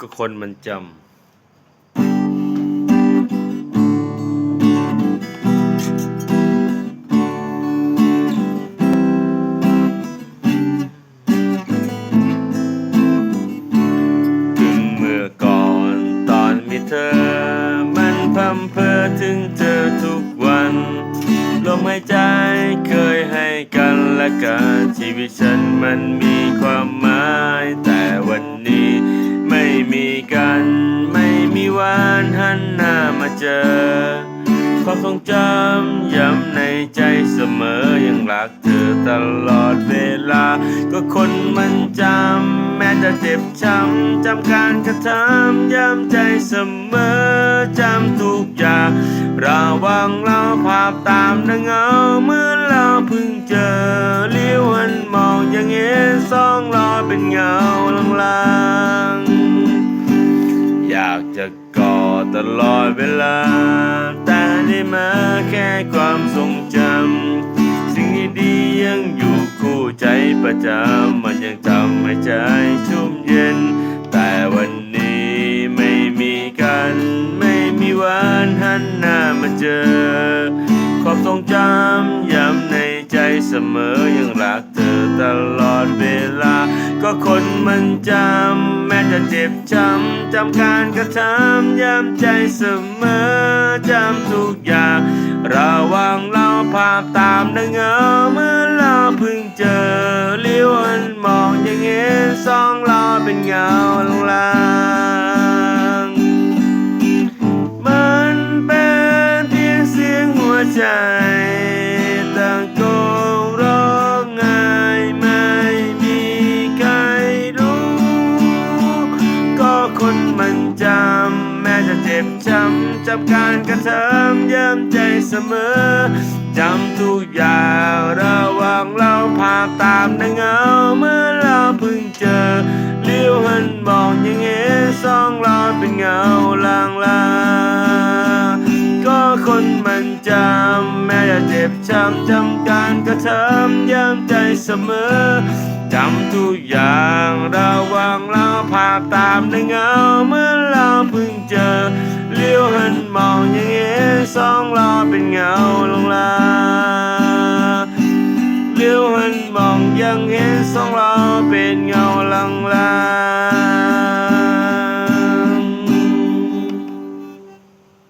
ก็คนมันจำถึงเมื่อก่อนตอนมีเธอมันพัมเพอถึงเธอทุกวัน ลมหายใจเคยให้กันและกันชีวิตฉันมันมีความหมาย แต่วันนี้ วันหันหน้ามาเจอความทรงจำย้ำในใจเสมอยังรักเธอตลอดเวลา ก็คนมันจำแม้จะเจ็บช้ำจำการกระทำย้ำใจเสมอจำทุกอย่างระวังเราภาพตามดังเงาเมื่อเราเพิ่งเจอเลี้ยวหันมองยังเห็นสองรอยเป็นเงา ตลอดเวลา แต่ได้มาแค่ความทรงจำ สิ่งดีๆยังอยู่คู่ใจประจำ มันยังทำให้ใจชุ่มเย็น แต่วันนี้ไม่มีกัน ไม่มีวันหันหน้ามาเจอ ความทรงจำย้ำใน ใจเสมอยังรักเธอตลอดเวลา ก็คนมันจำแม้จะเจ็บช้ำจำการกระทำย้ำใจเสมอจำทุกอย่าง ระวังเราภาพตามดังเงาเมื่อเราเพิ่งเจอเลี้ยวหันมองอยังเห็นสองเราเป็นเงาลางมันเป็นเพียงเสียงหัวใจำแม้จะเจ็บช้ำจำการกระทำย้ำใจเสมอจำทุกอย่างระว่างเราภาตามดังเงาเมื่อเราเพิ่งเจอเลี้ยวหันมองยังเห็นสองเราเป็นเงาลางลางก็คนมันจำแม้จะเจ็บช้ำจำการกระทำย้ำใจเสมอจำทุกอย่างระว่างเราภาตามดังเงาเมื่อ liễu hình mòn dân nghe sóng lo bên nhau lăng la